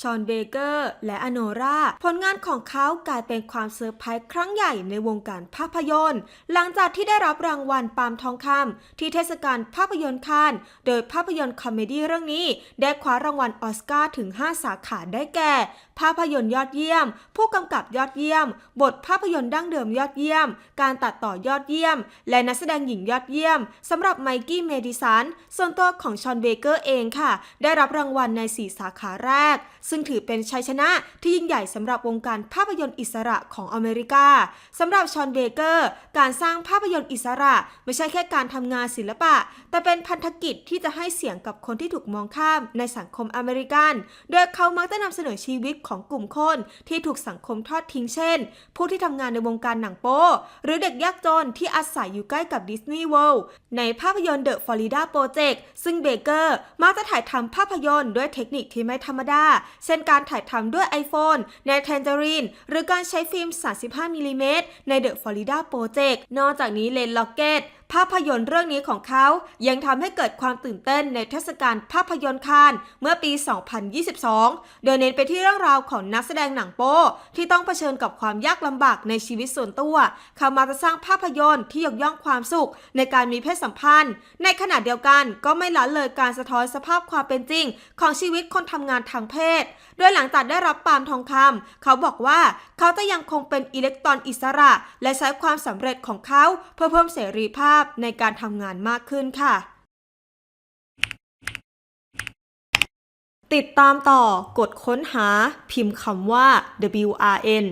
ชอนเบเกอร์ และอโนราผลงานของเขากลายเป็นความเซอร์ไพรส์ครั้งใหญ่ในวงการภาพยนตร์ หลังจากที่ได้รับรางวัลปาล์มทองคำที่เทศกาลภาพยนตร์คานโดยภาพยนตร์คอมเมดี้เรื่องนี้ ได้คว้ารางวัลออสการ์ถึง 5 สาขาได้แก่ ภาพยนตร์ยอดเยี่ยม ผู้กำกับยอดเยี่ยม บทภาพยนตร์ดั้งเดิมยอดเยี่ยม การตัดต่อยอดเยี่ยม และนักแสดงหญิงยอดเยี่ยมสำหรับไมกี้เมดิสันส่วนตัวของชอนเบเกอร์เองค่ะ ได้รับรางวัลใน 4 สาขาแรกซึ่งถือเป็นชัยชนะที่ยิ่งใหญ่สำหรับวงการภาพยนตร์อิสระของอเมริกาสำหรับชอนเบเกอร์ การสร้างภาพยนตร์อิสระไม่ใช่แค่การทำงานศิลปะ แต่เป็นพันธกิจที่จะให้เสียงกับคนที่ถูกมองข้ามในสังคมอเมริกัน โดยเขามักจะนำเสนอชีวิตของกลุ่มคนที่ถูกสังคมทอดทิ้งเช่น ผู้ที่ทำงานในวงการหนังโป๊หรือเด็กยากจนที่อาศัยอยู่ใกล้กับดิสนีย์เวิลด์ในภาพยนตร์เดอะฟลอริดาโปรเจกต์ซึ่งเบเกอร์มักจะถ่ายทำภาพยนตร์ด้วยเทคนิคที่ไม่ธรรมดาเช่นการถ่ายทำด้วย iPhone ใน Tangerine หรือการใช้ฟิล์ม 35มิลลิเมตรใน The Florida Project นอกจากนี้เลนล็อกเก็ตภาพยนตร์เรื่องนี้ของเขายังทำให้เกิดความตื่นเต้นในเทศกาลภาพยนตร์คานเมื่อปี 2022 โดยเน้นไปที่เรื่องราวของนักแสดงหนังโป๊ที่ต้องเผชิญกับความยากลำบากในชีวิตส่วนตัวเขามาจะสร้างภาพยนตร์ที่ยกย่องความสุขในการมีเพศสัมพันธ์ ในขณะเดียวกันก็ไม่ละเลยการสะท้อนสภาพความเป็นจริง ของชีวิตคนทำงานทางเพศ โดยหลังจากได้รับปาล์มทองคำเขาบอกว่าเขาจะยังคงเป็นอิเล็กตรอนอิสระ และใช้ความสำเร็จของเขาเพื่อเพิ่มเสรีภาพาพในการทำงานมากขึ้นค่ะ ติดตามต่อกดค้นหาพิมพ์คำว่า WRN